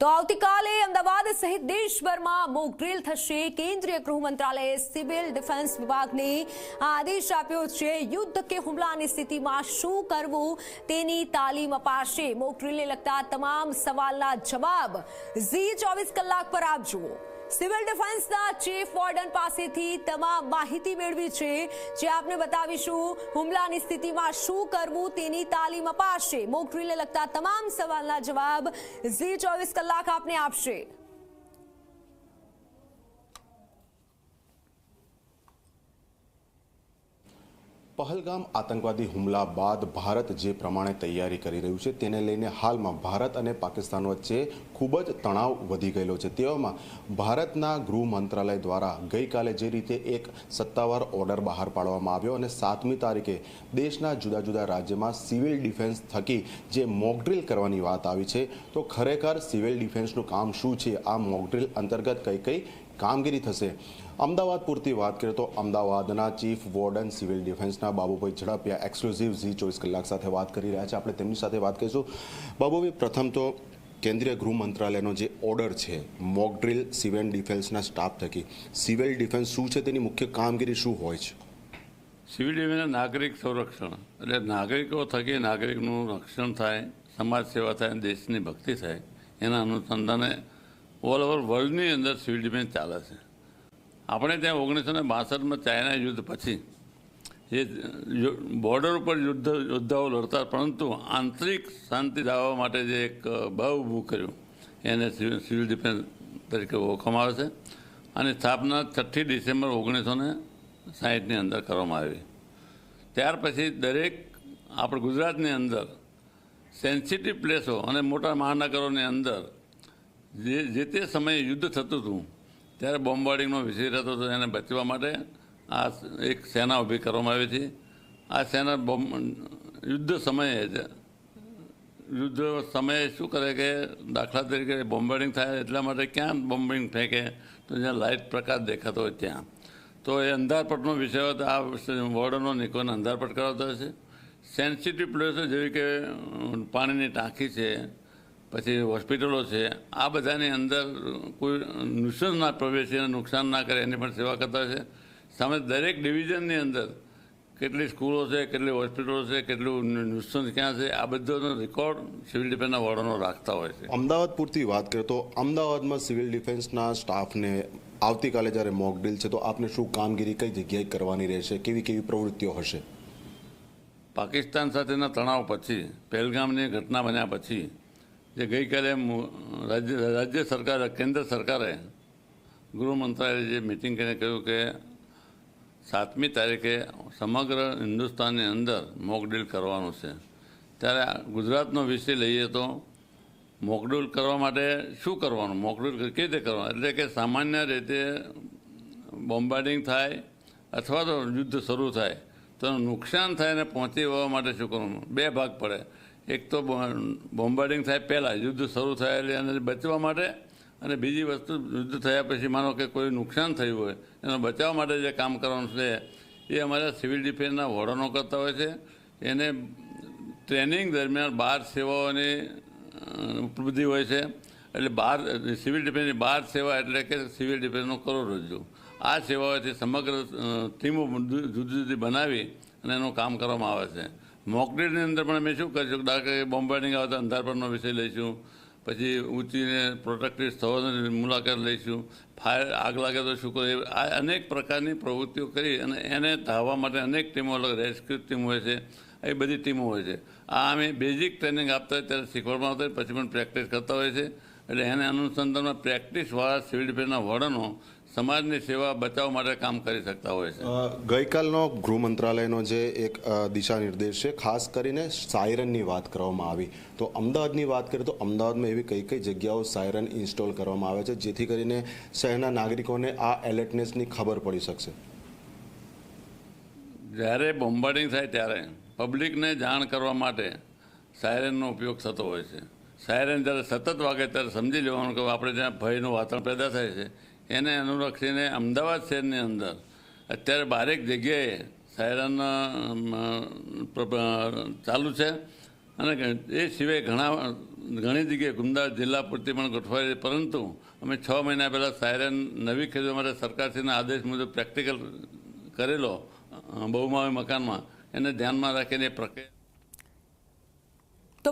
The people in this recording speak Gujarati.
તો આવતીકાલે અમદાવાદ સહિત દેશભરમાં મોક ડ્રીલ થશે. કેન્દ્રીય ગૃહ મંત્રાલયે સિવિલ ડિફેન્સ વિભાગને આદેશ આપ્યો છે, યુદ્ધ કે હુમલાની સ્થિતિમાં શું કરવું તેની તાલીમ અપાશે. મોક ડ્રીલને લગતા તમામ સવાલના જવાબ ઝી ચોવીસ કલાક પર આપજો સિવિલ ડિફેન્સના ચીફ વોર્ડન પાસેથી તમામ માહિતી મેળવી છે. જે આપને બતાવીશું, હુમલાની સ્થિતિમાં શું કરવું તેની તાલીમ અપાશે. મોક ડ્રીલને લગતા તમામ સવાલના જવાબ ઝી ચોવીસ કલાક આપને આપશે. પહલગામ આતંકવાદી હુમલા બાદ ભારત જે પ્રમાણે તૈયારી કરી રહ્યું છે તેને લઈને હાલમાં ભારત અને પાકિસ્તાન વચ્ચે ખૂબ જ તણાવ વધી ગયેલો છે. તેવામાં ભારતના ગૃહ મંત્રાલય દ્વારા ગઈકાલે જે રીતે એક સત્તાવાર ઓર્ડર બહાર પાડવામાં આવ્યો અને સાતમી તારીખે દેશના જુદા જુદા રાજ્યમાં સિવિલ ડિફેન્સ થકી જે મોકડ્રીલ કરવાની વાત આવી છે, તો ખરેખર સિવિલ ડિફેન્સનું કામ શું છે? આ મોકડ્રીલ અંતર્ગત કઈ કઈ કામગીરી થશે. અમદાવાદ પૂરતી વાત કરીએ તો અમદાવાદના ચીફ વોર્ડન સિવિલ ડિફેન્સના બાબુભાઈ ઝડપિયા એક્સક્લુઝિવ ઝી ચોવીસ કલાક સાથે વાત કરી રહ્યા છે. આપણે તેમની સાથે વાત કરીશું. બાબુભાઈ, પ્રથમ તો કેન્દ્રીય ગૃહ મંત્રાલયનો જે ઓર્ડર છે, મોક ડ્રીલ સિવિલ ડિફેન્સના સ્ટાફ થકી, સિવિલ ડિફેન્સ શું છે, તેની મુખ્ય કામગીરી શું હોય છે? સિવિલ ડિફેન્સ નાગરિક સંરક્ષણ. એટલે નાગરિકો થકી નાગરિકનું રક્ષણ થાય સમાજ સેવા થાય દેશની ભક્તિ થાય, એના અનુસંધાને ઓલ ઓવર વર્લ્ડની અંદર સિવિલ ડિફેન્સ ચાલે છે. આપણે ત્યાં ઓગણીસો ને બાસઠમાં ચાઇના યુદ્ધ પછી એ બોર્ડર ઉપર યુદ્ધ, યોદ્ધાઓ લડતા, પરંતુ આંતરિક શાંતિ લાવવા માટે જે એક બળ ઊભું કર્યું, એને સિવિલ ડિફેન્સ તરીકે ઓળખવામાં આવે છે. અને સ્થાપના છઠ્ઠી ડિસેમ્બર ઓગણીસો ને સાહીઠની અંદર કરવામાં આવી. ત્યાર પછી દરેક આપણે ગુજરાતની અંદર સેન્સિટિવ પ્લેસો અને મોટા મહાનગરોની અંદર જે જે તે સમયે યુદ્ધ થતું હતું, ત્યારે બોમ્બાર્ડિંગનો વિષય રહેતો હતો એને બચવા માટે આ એક સેના ઊભી કરવામાં આવી હતી. આ સેના બોમ્બ, યુદ્ધ સમયે જ, યુદ્ધ સમયે શું કરે કે દાખલા તરીકે બોમ્બાર્ડિંગ થાય એટલા માટે ક્યાં બોમ્બિંગ ફેંકે તો જ્યાં લાઇટ પ્રકાશ દેખાતો હોય ત્યાં. તો એ અંધારપટનો વિષય હતો, આ વોર્ડનો નિકોને અંધારપટ કરાવતો છે. સેન્સિટિવ પ્લેસો જેવી કે પાણીની ટાંકી છે પછી હોસ્પિટલો છે આ બધાની અંદર કોઈ નુકસાન ના પ્રવેશે અને નુકસાન ના કરે એની પણ સેવા કરતા હોય છે. સામે દરેક ડિવિઝનની અંદર કેટલી સ્કૂલો છે કેટલી હોસ્પિટલો છે કેટલું નુકસાન ક્યાં છે આ બધોનો રેકોર્ડ સિવિલ ડિફેન્સના વોર્ડનો રાખતા હોય છે. અમદાવાદ પૂરતી વાત કરીએ તો અમદાવાદમાં સિવિલ ડિફેન્સના સ્ટાફને આવતીકાલે જ્યારે મોક ડ્રીલ છે તો આપને શું કામગીરી કઈ જગ્યાએ કરવાની રહેશે કેવી કેવી પ્રવૃત્તિઓ હશે? પાકિસ્તાન સાથેના તણાવ પછી પહેલગામની ઘટના બન્યા પછી જે ગઈકાલે રાજ્ય રાજ્ય સરકાર, કેન્દ્ર સરકારે ગૃહ મંત્રાલયે જે મિટિંગ કરીને કહ્યું કે સાતમી તારીખે સમગ્ર હિન્દુસ્તાનની અંદર મોકડ્રીલ કરવાનું છે. ત્યારે ગુજરાતનો વિષય લઈએ તો મોકડ્રીલ કરવા માટે શું કરવાનું? મોકડ્રીલ કેવી રીતે કરવાનું? એટલે કે સામાન્ય રીતે બોમ્બાર્ડિંગ થાય અથવા તો યુદ્ધ શરૂ થાય. તો નુકસાન થાય અને પહોંચી વળવા માટે શું કરવાનું? બે ભાગ પડે. એક તો બોમ્બાર્ડિંગ થાય પહેલાં, યુદ્ધ શરૂ થયેલી એને બચવા માટે અને બીજી વસ્તુ, યુદ્ધ થયા પછી માનો કે કોઈ નુકસાન થયું હોય, એનો બચાવ માટે જે કામ કરવાનું છે, એ અમારા સિવિલ ડિફેન્સના વોર્ડનો કરતા હોય છે. એને ટ્રેનિંગ દરમિયાન બાર સેવાઓની ઉપલબ્ધિ હોય છે. એટલે બાર, સિવિલ ડિફેન્સની બાર સેવા એટલે કે સિવિલ ડિફેન્સનો કરોડરજ્જુ આ સેવાઓથી સમગ્ર ટીમો જુદી જુદી બનાવી અને એનું કામ કરવામાં આવે છે. મોકડ્રીલની અંદર પણ અમે શું કરીશું? દાખલા બોમ્બાર્ડિંગ આવે તો અંધારપણનો વિષય લઈશું. પછી ઊંચીને પ્રોટેક્ટિવ સ્થળોની મુલાકાત લઈશું. ફાયર, આગ લાગે તો શું કરે આ અનેક પ્રકારની પ્રવૃત્તિઓ કરી અને એને ધાવવા માટે અનેક ટીમો અલગ રેસ્ક્યુ ટીમ હોય છે એ બધી ટીમો હોય છે. આ અમે બેઝિક ટ્રેનિંગ આપતા હોય ત્યારે શીખવાડવામાં આવતા હોય, પછી પણ પ્રેક્ટિસ કરતા હોય છે. એટલે એને અનુસંધાનમાં પ્રેક્ટિસવાળા સિવિલ ડિફેન્સના વડનો સમાજની સેવા બચાવ માટે કામ કરી શકતા હોય છે. ગઈકાલનો ગૃહ મંત્રાલયનો જે એક દિશા નિર્દેશ છે ખાસ કરીને સાયરનની વાત કરવામાં આવી. તો અમદાવાદની વાત કરીએ તો અમદાવાદમાં એવી કઈ કઈ જગ્યાઓ સાયરન ઇન્સ્ટોલ કરવામાં આવે છે જેથી કરીને શહેરના નાગરિકોને આ એલર્ટનેસની ખબર પડી શકશે? જ્યારે બોમ્બાર્ડિંગ થાય ત્યારે પબ્લિકને જાણ કરવા માટે સાયરનનો ઉપયોગ થતો હોય છે. સાયરન જ્યારે સતત વાગે ત્યારે સમજી લેવાનું કે આપણે જ્યાં ભયનું વાતાવરણ પેદા થાય છે એને અનુલક્ષીને અમદાવાદ શહેરની અંદર. અત્યારે બારેક જગ્યાએ શાયરાના ચાલુ છે. અને એ સિવાય ઘણા, ઘણી જગ્યાએ ગુમદાર જિલ્લા પૂરતી પણ ગોઠવાઈ પરંતુ અમે છ મહિના પહેલાં સાયરન નવી ખેડૂત માટે સરકારશ્રીના આદેશ મુજબ પ્રેક્ટિકલ કરેલો બહુમાવી મકાનમાં. એને ધ્યાનમાં રાખીને પ્રક્રિયા તો